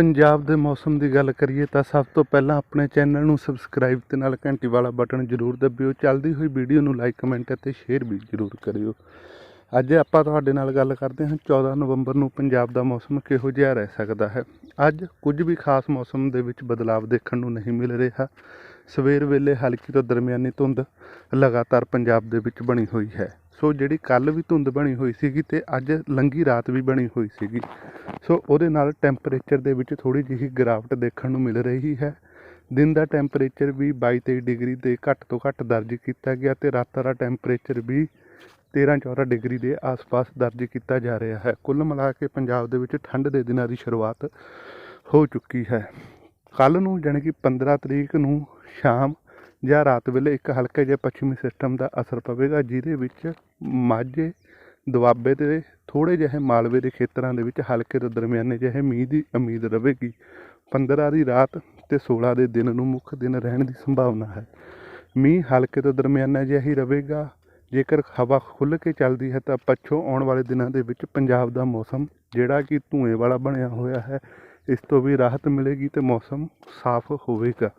ਪੰਜਾਬ ਦੇ ਮੌਸਮ ਦੀ ਗੱਲ ਕਰੀਏ ਤਾਂ ਸਭ ਤੋਂ ਪਹਿਲਾਂ ਆਪਣੇ ਚੈਨਲ ਨੂੰ ਸਬਸਕ੍ਰਾਈਬ ਤੇ ਨਾਲ ਘੰਟੀ ਵਾਲਾ ਬਟਨ ਜ਼ਰੂਰ ਦਬਿਓ। ਚੱਲਦੀ ਹੋਈ ਵੀਡੀਓ ਨੂੰ ਲਾਈਕ, ਕਮੈਂਟ ਅਤੇ ਸ਼ੇਅਰ ਵੀ ਜ਼ਰੂਰ ਕਰਿਓ। ਅੱਜ ਆਪਾਂ ਤੁਹਾਡੇ ਨਾਲ ਗੱਲ ਕਰਦੇ ਹਾਂ 14 ਨਵੰਬਰ ਨੂੰ ਪੰਜਾਬ ਦਾ ਮੌਸਮ ਕਿਹੋ ਜਿਹਾ ਰਹਿ ਸਕਦਾ ਹੈ? ਅੱਜ ਕੁਝ ਵੀ ਖਾਸ ਮੌਸਮ ਦੇ ਵਿੱਚ ਬਦਲਾਅ ਦੇਖਣ ਨੂੰ ਨਹੀਂ ਮਿਲ ਰਿਹਾ। ਸਵੇਰ ਵੇਲੇ ਹਲਕੀ ਤੋਂ ਦਰਮਿਆਨੀ ਧੁੰਦ ਲਗਾਤਾਰ ਪੰਜਾਬ ਦੇ ਵਿੱਚ ਬਣੀ ਹੋਈ ਹੈ। ਸੋ ਜਿਹੜੀ ਕੱਲ ਵੀ ਧੁੰਦ ਬਣੀ ਹੋਈ ਸੀਗੀ ਤੇ ਅੱਜ ਲੰਗੀ ਰਾਤ ਵੀ ਬਣੀ ਹੋਈ ਸੀਗੀ। ਸੋ ਉਹਦੇ ਨਾਲ ਟੈਂਪਰੇਚਰ ਦੇ ਵਿੱਚ ਥੋੜੀ ਜਿਹੀ ਗਿਰਾਵਟ ਦੇਖਣ ਨੂੰ ਮਿਲ ਰਹੀ ਹੈ। ਦਿਨ ਦਾ ਟੈਂਪਰੇਚਰ ਵੀ 22-23 ਡਿਗਰੀ ਦੇ ਘੱਟ ਤੋਂ ਘੱਟ ਦਰਜ ਕੀਤਾ ਗਿਆ ਤੇ ਰਾਤ ਦਾ ਟੈਂਪਰੇਚਰ ਵੀ 13-14 ਡਿਗਰੀ ਦੇ ਆਸ-ਪਾਸ ਦਰਜ ਕੀਤਾ ਜਾ ਰਿਹਾ ਹੈ। ਕੁੱਲ ਮਿਲਾ ਕੇ ਪੰਜਾਬ ਦੇ ਵਿੱਚ ਠੰਡ ਦੇ ਦਿਨਾਂ ਦੀ ਸ਼ੁਰੂਆਤ ਹੋ ਚੁੱਕੀ ਹੈ। ਕੱਲ ਨੂੰ ਜਾਣੀ ਕਿ 15 ਤਰੀਕ ਨੂੰ ਸ਼ਾਮ ਜਾਂ ਰਾਤ ਵੇਲੇ ਇੱਕ ਹਲਕੇ ਜਿਹੇ ਪੱਛਮੀ ਸਿਸਟਮ ਦਾ ਅਸਰ ਪਵੇਗਾ, ਜਿਹਦੇ ਵਿੱਚ ਮਾਝੇ, ਦੁਆਬੇ ਤੇ ਥੋੜੇ ਜਿਹੇ ਮਾਲਵੇ ਦੇ ਖੇਤਰਾਂ ਦੇ ਵਿੱਚ ਹਲਕੇ ਤੋਂ ਦਰਮਿਆਨੇ ਜਿਹੇ ਮੀਂਹ ਦੀ ਉਮੀਦ ਰਹੇਗੀ। 15 ਦੀ ਰਾਤ ਤੇ 16 ਦੇ ਦਿਨ ਨੂੰ ਮੁੱਖ ਦਿਨ ਰਹਿਣ ਦੀ ਸੰਭਾਵਨਾ ਹੈ। ਮੀਂਹ ਹਲਕੇ ਤੋਂ ਦਰਮਿਆਨਾ ਜਿਹਾ ਹੀ ਰਹੇਗਾ। ਜੇਕਰ ਹਵਾ ਖੁੱਲ੍ਹ ਕੇ ਚੱਲਦੀ ਹੈ ਤਾਂ ਪੱਛੋਂ ਆਉਣ ਵਾਲੇ ਦਿਨਾਂ ਦੇ ਵਿੱਚ ਪੰਜਾਬ ਦਾ ਮੌਸਮ ਜਿਹੜਾ ਕਿ ਧੂਏ ਵਾਲਾ ਬਣਿਆ ਹੋਇਆ ਹੈ, ਇਸ ਤੋਂ ਵੀ ਰਾਹਤ ਮਿਲੇਗੀ ਤੇ ਮੌਸਮ ਸਾਫ਼ ਹੋਵੇਗਾ।